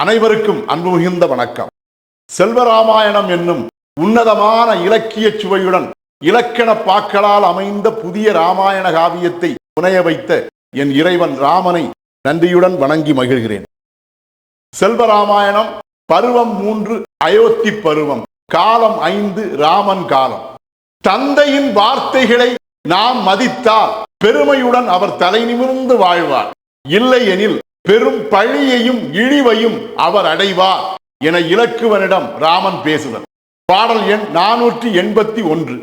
அனைவருக்கும் அன்பு மிகுந்த வணக்கம். செல்வராமாயணம் என்னும் உன்னதமான இலக்கிய சுவையுடன் இலக்கண பாக்களால் அமைந்த புதிய ராமாயண காவியத்தை புனைய வைத்த என் இறைவன் ராமனை நன்றியுடன் வணங்கி மகிழ்கிறேன். செல்வராமாயணம் பருவம் மூன்று அயோத்தி பருவம் காலம் ஐந்து ராமன் காலம். தந்தையின் வார்த்தைகளை நாம் மதித்தால் பெருமையுடன் அவர் தலை நிமிர்ந்து வாழ்வார். இல்லையெனில் பெரும் பழியையும் இழிவையும் அவர் அடைவார் என இலக்குவனிடம் ராமன் பேசுதல் பாடல் எண் நானூற்றி எண்பத்தி ஒன்று.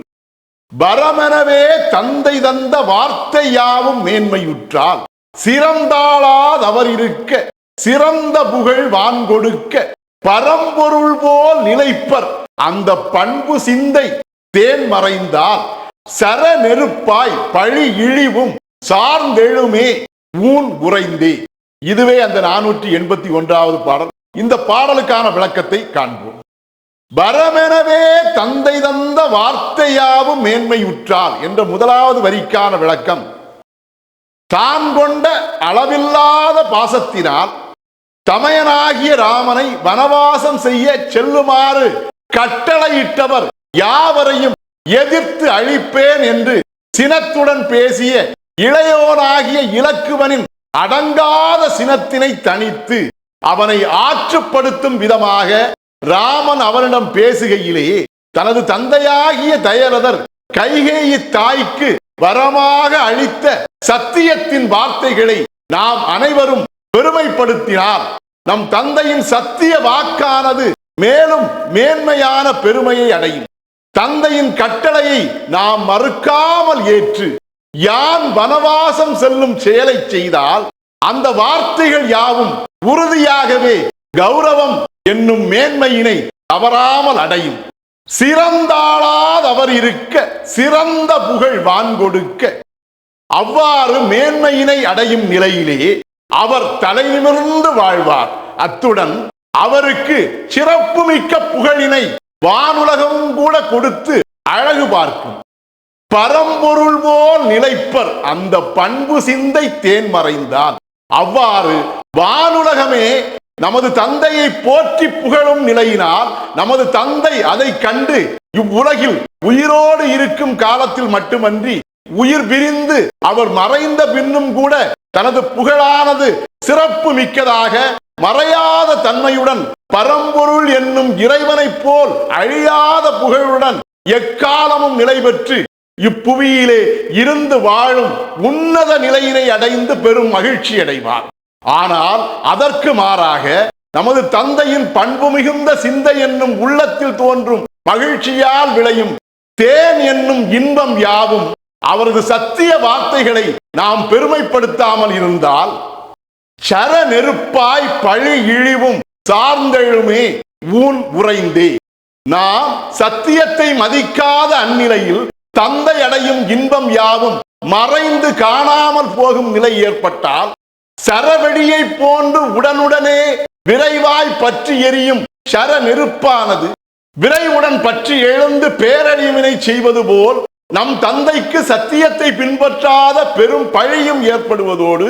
வரமெனவே தந்தை தந்த வார்த்தை யாவும் மேன்மையுற்றால் சிறந்தாளாதவர் இருக்க சிறந்த புகழ் வான் கொடுக்க பரம்பொருள் போல் நிலைப்பர். அந்த பண்பு சிந்தை தேன் மறைந்தால் சர நெருப்பாய் பழி இழிவும் சார்ந்தெழுமே ஊன் உறைந்தே. இதுவே அந்த நானூற்றி எண்பத்தி ஒன்றாவது பாடல். இந்த பாடலுக்கான விளக்கத்தை காண்போம். வரமெனவே தந்தை தந்த வார்த்தையாவும் மேன்மையுற்றால் என்ற முதலாவது வரிக்கான விளக்கம். தான் கொண்ட அளவில்லாத பாசத்தினால் தமையனாகிய ராமனை வனவாசம் செய்ய செல்லுமாறு கட்டளையிட்டவர் யாவரையும் எதிர்த்து அழிப்பேன் என்று சினத்துடன் பேசிய இளையோனாகிய இலக்குவனின் அடங்காத சினத்தினை தனித்து அவனை ஆற்றுப்படுத்தும் விதமாக ராமன் அவனிடம் பேசுகையிலேயே தனது தந்தையாகிய தயரதர் கைகேயி தாய்க்கு வரமாக அளித்த சத்தியத்தின் வார்த்தைகளை நாம் அனைவரும் பெருமைப்படுத்தினார். நம் தந்தையின் சத்திய வாக்கானது மேலும் மேன்மையான பெருமையை அடையும். தந்தையின் கட்டளையை நாம் மறுக்காமல் ஏற்று யான் வனவாசம் செல்லும் செயலை செய்தால் அந்த வார்த்தைகள் யாவும் உறுதியாகவே கௌரவம் என்னும் மேன்மையினை தவறாமல் அடையும். சிறந்தாளாதவர் இருக்க சிறந்த புகழ் வான் கொடுக்க. அவ்வாறு மேன்மையினை அடையும் நிலையிலே அவர் தலை நிமிர்ந்து வாழ்வார். அத்துடன் அவருக்கு சிறப்புமிக்க புகழினை வானுலகம் கூட கொடுத்து அழகு பார்க்கும். பரம்பொருள் போல் நிலைப்பர். அந்த பண்பு சிந்தை தேன் மறைந்தால். அவ்வாறு வானுலகமே நமது தந்தையை போற்றி புகழும் நிலையினால் நமது தந்தை அதை கண்டு இவ்வுலகில் உயிரோடு இருக்கும் காலத்தில் மட்டுமன்றி உயிர் பிரிந்து அவர் மறைந்த பின்னும் கூட தனது புகழானது சிறப்பு மிக்கதாக மறையாத தன்மையுடன் பரம்பொருள் என்னும் இறைவனைப் போல் அழியாத புகழுடன் எக்காலமும் நிலை பெற்று இப்புவியிலே இருந்து வாழும் உன்னத நிலையினை அடைந்து பெரும் மகிழ்ச்சி அடைவார். ஆனால் அதற்கு மாறாக நமது தந்தையின் பண்பு மிகுந்த சிந்தை என்னும் உள்ளத்தில் தோன்றும் மகிழ்ச்சியால் விளையும் தேன் என்னும் இன்பம் யாவும் அவரது சத்திய வார்த்தைகளை நாம் பெருமைப்படுத்தாமல் இருந்தால் சர நெருப்பாய் பழி இழிவும் சார்ந்தெழுமே ஊன் உறைந்தே. நாம் சத்தியத்தை மதிக்காத அந்நிலையில் தந்தை அடையும் இன்பம் யாவும் மறைந்து காணாமல் போகும் நிலை ஏற்பட்டால் சரவெடியை போன்று உடனுடனே விரைவாய் பற்றி எரியும் சர நெருப்பானது விரைவுடன் பற்றி எழுந்து பேரழிவினை செய்வது போல் நம் தந்தைக்கு சத்தியத்தை பின்பற்றாத பெரும் பழியும் ஏற்படுவதோடு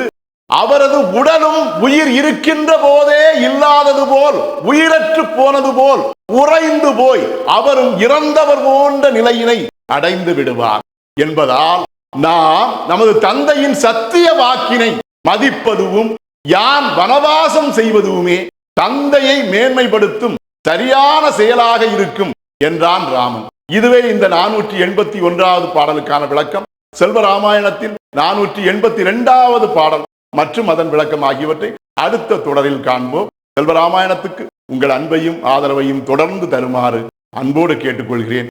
அவரது உடலும் உயிர் இருக்கின்ற போதே இல்லாதது போல் உயிரற்று போனது போல் உறைந்து போய் அவரும் இறந்தவர் போன்ற நிலையினை அடைந்து விடுவார் என்பதால் நாம் நமது தந்தையின் சத்திய வாக்கினை மதிப்பதுவும் யான் வனவாசம் செய்வதுமே தந்தையை மேன்மைப்படுத்தும் சரியான செயலாக இருக்கும் என்றான் ராமன். இதுவே இந்த நானூற்றி எண்பத்தி ஒன்றாவது பாடலுக்கான விளக்கம். செல்வராமாயணத்தின் நானூற்றி எண்பத்தி இரண்டாவது பாடல் மற்றும் அதன் விளக்கம் ஆகியவற்றை அடுத்த தொடரில் காண்போம். செல்வ ராமாயணத்துக்கு உங்கள் அன்பையும் ஆதரவையும் தொடர்ந்து தருமாறு அன்போடு கேட்டுக்கொள்கிறேன்.